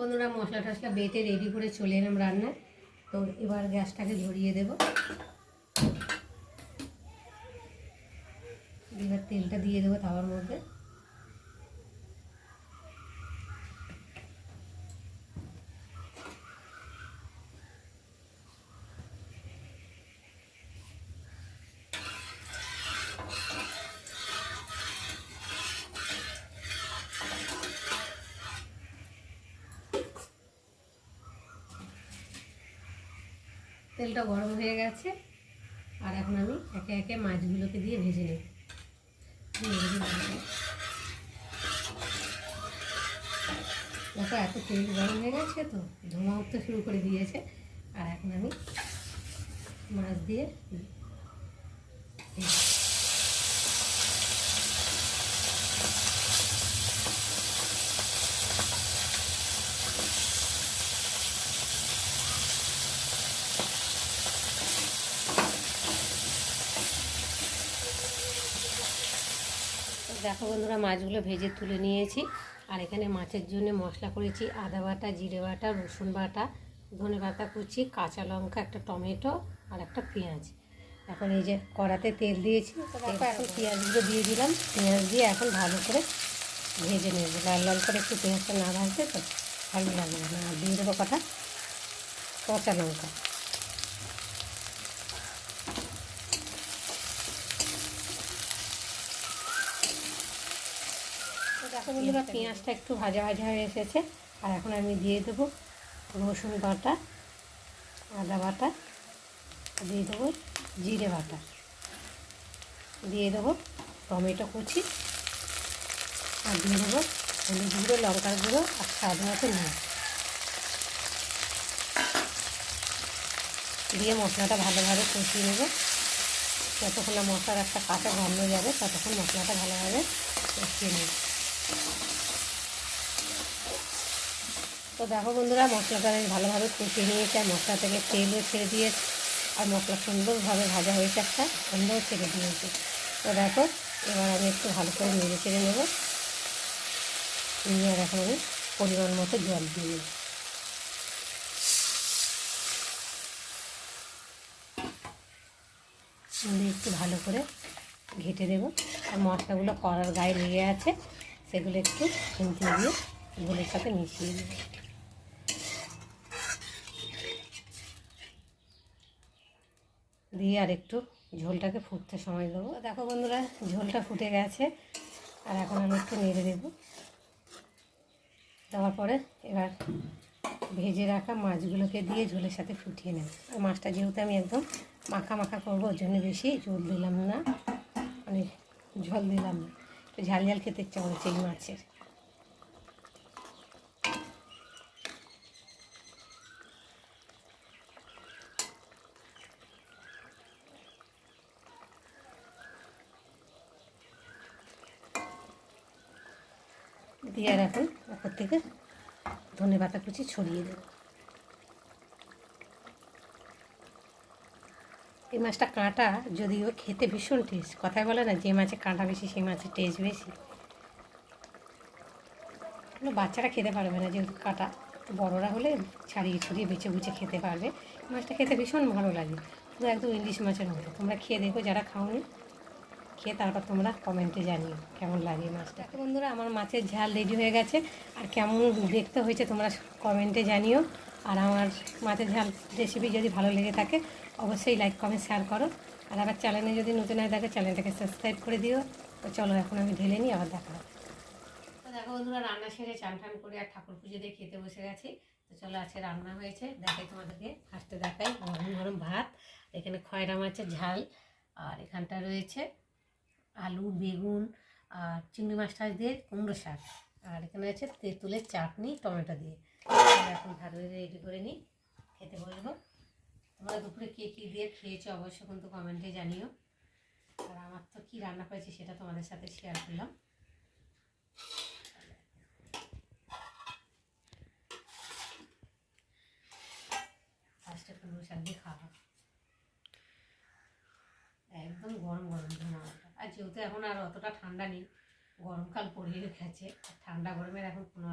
বন্ধুরা মশলা টশলা বেটে রেডি করে চলে এলাম রান্নায়। তো এবার গ্যাসটাকে ধরিয়ে দেব। এবার তেলটা দিয়ে দেবো তাওয়ার মধ্যে। তেলটা গরম হয়ে গেছে। আর এখন আমি একে একে মাছগুলোকে দিয়ে ভেজে নিই দেখো, এত তেল গরম হয়ে গেছে তো, ধোঁয়া উঠতে শুরু করে দিয়েছে। আর এখন আমি মাছ দিয়ে দেখো বন্ধুরা, মাছগুলো ভেজে তুলে নিয়েছি। আর এখানে মাছের জন্য মশলা করেছি আদা বাটা, জিরে বাটা, রসুন বাটা, ধনে পাতা কুচি, কাঁচা লঙ্কা, একটা টমেটো আর একটা পেঁয়াজ। এখন এই যে কড়াতে তেল দিয়েছি এখন পেঁয়াজগুলো দিয়ে দিলাম। পেঁয়াজ দিয়ে এখন ভালো করে ভেজে নেব। লাল লাল করে একটু পেঁয়াজটা না ভাজতে তো ভালো লাগবে না। দিয়ে দেবো কটা? কাঁচা লঙ্কা? দেখো বন্ধুরা, পেঁয়াজটা একটু ভাজা ভাজা হয়ে এসেছে। আর এখন আমি দিয়ে দেবো রসুন বাটা, আদা বাটা, দিয়ে দেবো জিরে বাটা। দিয়ে দেবো টমেটো কুচি, আর দিয়ে দেবো হলুদ গুঁড়ো, লঙ্কার গুঁড়ো, আর স্বাদ মতো নুন। দিয়ে মশলাটা ভালোভাবে কষিয়ে নেব। যতক্ষণ না মশলার একটা কাঁচা গন্ধ যাবে, ততক্ষণ মশলাটা ভালোভাবে কষিয়ে নেব। তো দেখো বন্ধুরা, মশলাটা আমি ভালোভাবে কষিয়ে নিয়েছি আর মশলা থেকে তেলও ছেড়ে দিয়েছে। আর মশলা সুন্দরভাবে ভাজা হয়েছে একটা সুন্দর ছেড়ে দিয়েছে তো দেখো, এবার আমি একটু ভালো করে নেড়ে চেড়ে নেব। নিয়ে আর এখন আমি পরিমাণ মতো জল দিয়ে দিয়ে একটু ভালো করে ঘেটে দেবো আর মশলাগুলো কড়ার গায়ে লেগে আছে। সেগুলো একটু খুন্তি দিয়ে ঝোলের সাথে মিশিয়ে দেবো দিয়ে আর একটু ঝোলটাকে ফুটতে সময় দেবো। দেখো বন্ধুরা, ঝোলটা ফুটে গেছে। আর এখন আমি একটু নেড়ে দেবো। দেওয়ার পরে এবার ভেজে রাখা মাছগুলোকে দিয়ে ঝোলের সাথে ফুটিয়ে নেব। আর মাছটা যেহেতু আমি একদম মাখা মাখা করব, ওর জন্য বেশি ঝোল দিলাম না। মানে ঝোল দিলাম না। ঝাল ঝাল খেতে ইচ্ছা করছে এই মাছের। দিয়ে এখন ওপর থেকে ধনে পাতা কুচি ছড়িয়ে দেবো। এই মাছটা কাঁটা যদিও খেতে ভীষণ টেস্ট কথায় বলে না, যে মাছে কাঁটা বেশি, সেই মাছের টেস্ট বেশি। বাচ্চারা খেতে পারবে না যেহেতু কাঁটা। তো বড়োরা হলে ছাড়িয়ে ছড়িয়ে বেছে বুঝে খেতে পারবে। মাছটা খেতে ভীষণ ভালো লাগে। পুরো একদম ইলিশ মাছের মতো। তোমরা খেয়ে দেখো, যারা খাওনি, খেয়ে তারপর তোমরা কমেন্টে জানিও কেমন লাগে মাছটা। বন্ধুরা, আমার মাছের ঝাল রেডি হয়ে গেছে। আর কেমন দেখতে হয়েছে তোমরা কমেন্টে জানিও। আর আমার মাছের ঝাল রেসিপি যদি ভালো লেগে থাকে, অবশ্যই লাইক কমেন্ট শেয়ার করো। আর আমার চ্যানেলে যদি নতুন হয়ে থাকে চ্যানেলটাকে সাবস্ক্রাইব করে দিও। তো চলো, এখন আমি ঢেলে নিই, আবার দেখা হবে। তো দেখো বন্ধুরা, রান্না সেরে চান টান করে আর ঠাকুর পুজো দিয়ে খেতে বসে গেছি। তো চলো, আজকে রান্না হয়েছে। দেখাই তোমাদেরকে ফার্স্টে দেখাই। গরম গরম ভাত এখানে খয়রা মাছের ঝাল। আর এখানটা রয়েছে আলু, বেগুন, আর চিংড়ি মাছ টাছ দিয়ে কুমড়ো শাক। আর এখানে আছে তেঁতুলের চাটনি, টমেটো দিয়ে। এখন ভালো রেডি করে নিই, খেতে বসবো। তোমরা দুপুরে কে কী দিয়ে খেয়েছো অবশ্যই কিন্তু কমেন্টে জানিও। আর আমার তো কী রান্না করেছি সেটা তোমাদের সাথে শেয়ার করলাম। ফার্স্টে কুমড়ো দিয়ে খাওয়া একদম গরম গরম ধোঁয়াটা আর যেহেতু এখন আর অতটা ঠান্ডা নেই, গরমকাল পড়ে গেছে ঠান্ডা গরমের এখন কোনো